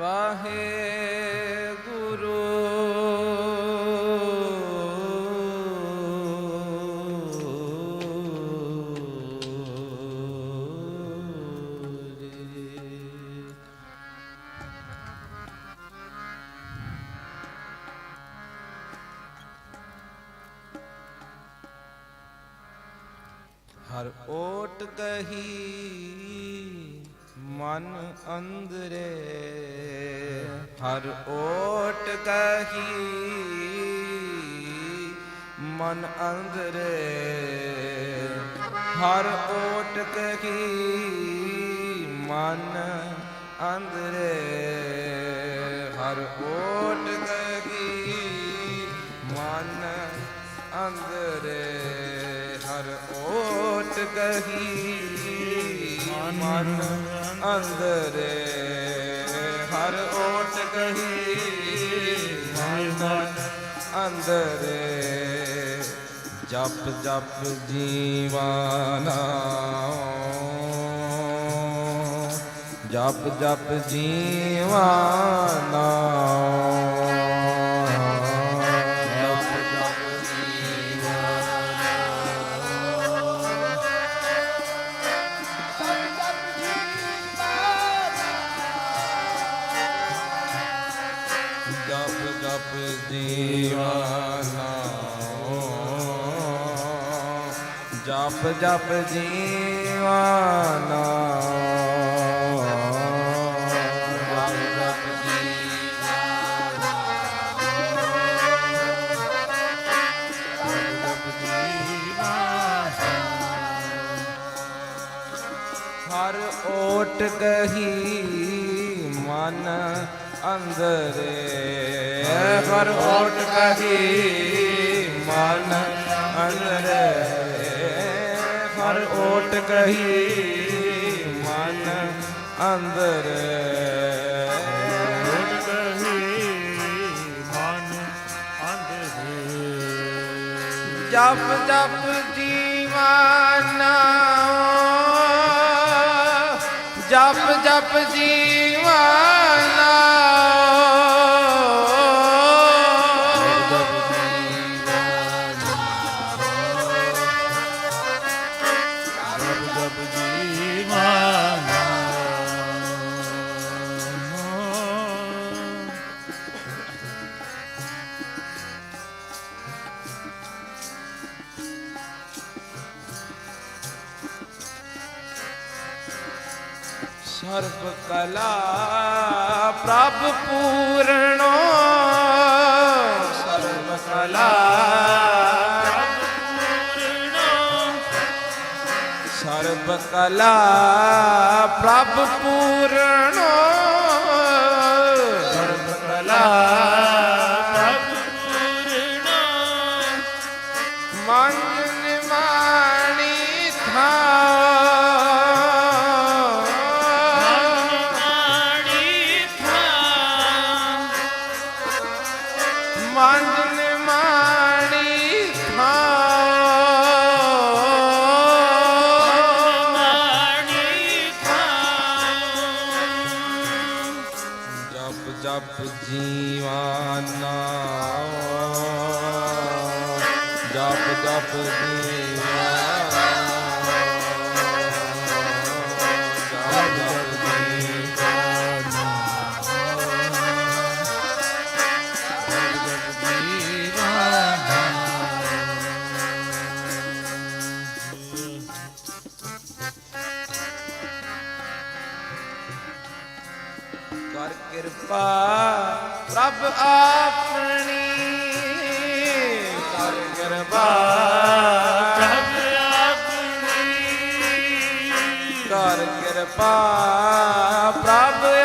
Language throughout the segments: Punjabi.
ਵਾਹਿਗੁਰੂ। ਜੀ ਹਰ ਓਟ ਕਹੀ ਮਨ ਅੰਦਰੇ ਹਰ ਓਟ ਕਹੀ। ਮਨ ਅੰਦਰੇ ਹਰ ਓਟ ਕਹੀ। ਮਨ ਅੰਦਰੇ ਹਰ ਓਟ ਓਟ ਕਹੀ, ਮਨ ਅੰਦਰੇ। ਹਰ ਓਟ ਕਹੀ, ਮਨ ਅੰਦਰੇ। ਜਪ ਜਪ ਜੀਵਾਨਾ ਜਪ ਜਪ ਜੀਵਾਨਾ ਜਪ ਜਪ ਜੀਵਾਨਾ। ਜਪ ਜਪ ਹਰ ਓਟ ਕਹੀ ਮਨ ਅੰਦਰੇ। ਹਰ ਓਟ ਕਹੀ ਮਨ ਓਟ ਕਹੀ ਮਨ ਅੰਦਰੇ। ਗੁਣ ਕਹੀ ਮਨ ਅੰਧੇ ਜਪ ਜਪ ਜੀਵਾਨਾ ਜਪ ਜਪ ਜੀਵਾਨਾ ਸਰਬ ਕਲਾ ਪ੍ਰਭ ਪੂਰਣੋ ਸਰਬ ਕਲਾ ਸਰਬ ਕਲਾ ਪ੍ਰਭ ਪੂਰਣੋ ਕਿਰਪਾ ਪ੍ਰਭ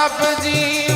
ਜਪਜੀ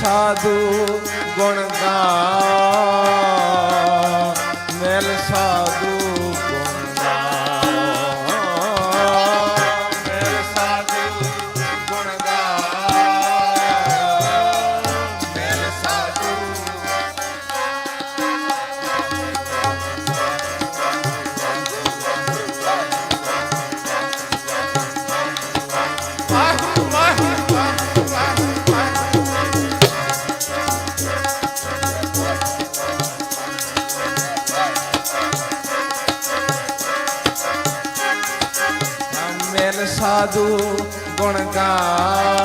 ਸਾਧੂ ਗੁਣ ਗਾ ગુણ ગા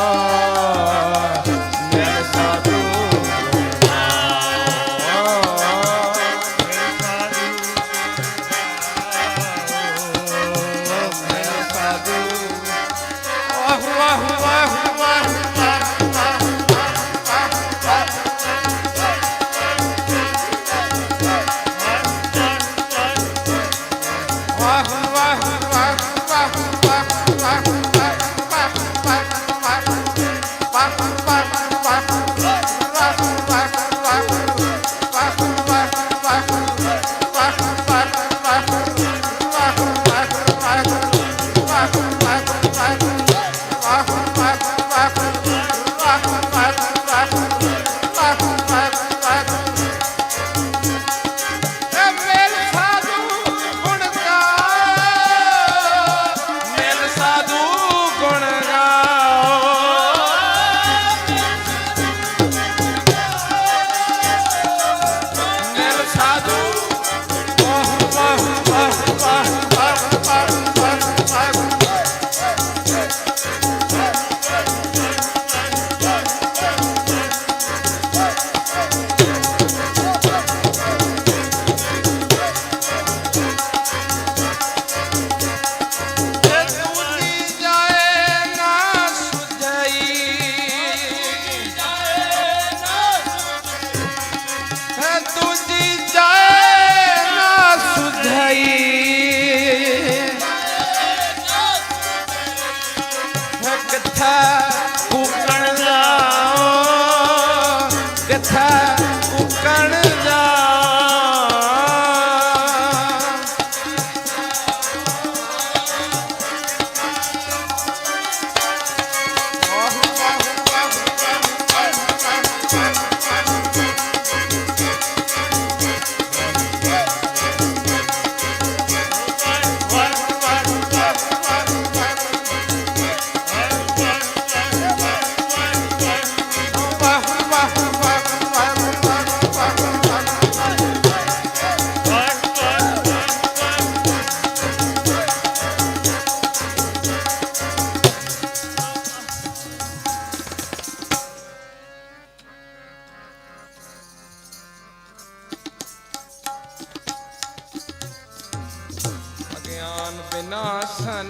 ਅਗਿਆਨ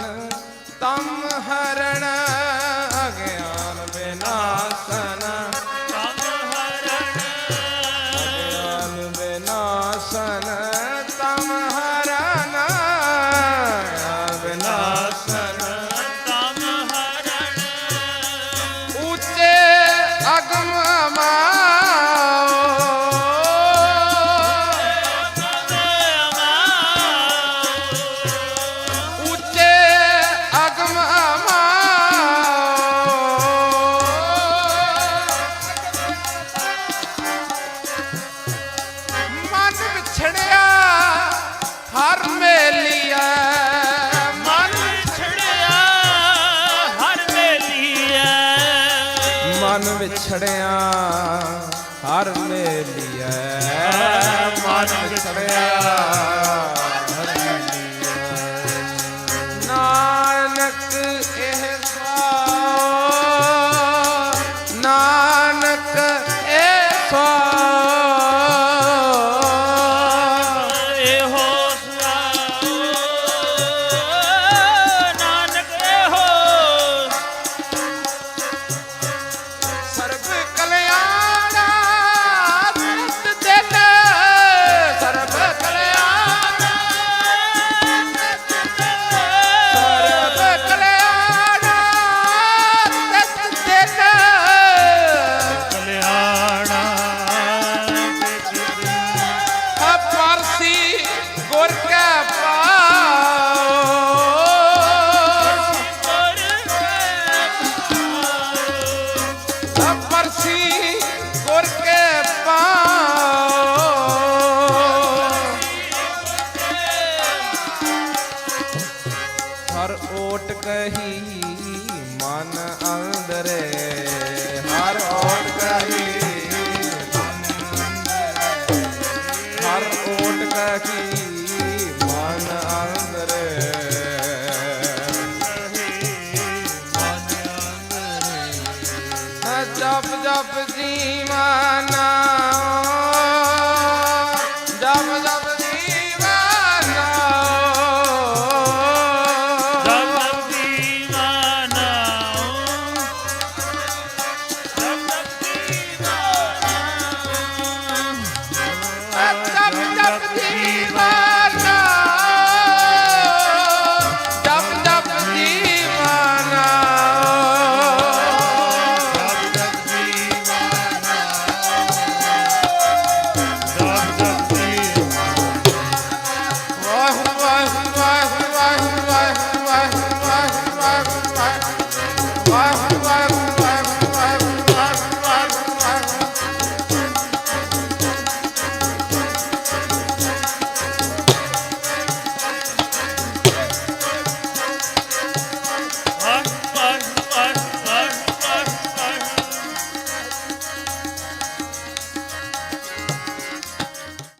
ਤਮ ਹਰਣ ਹਰ রাম রাম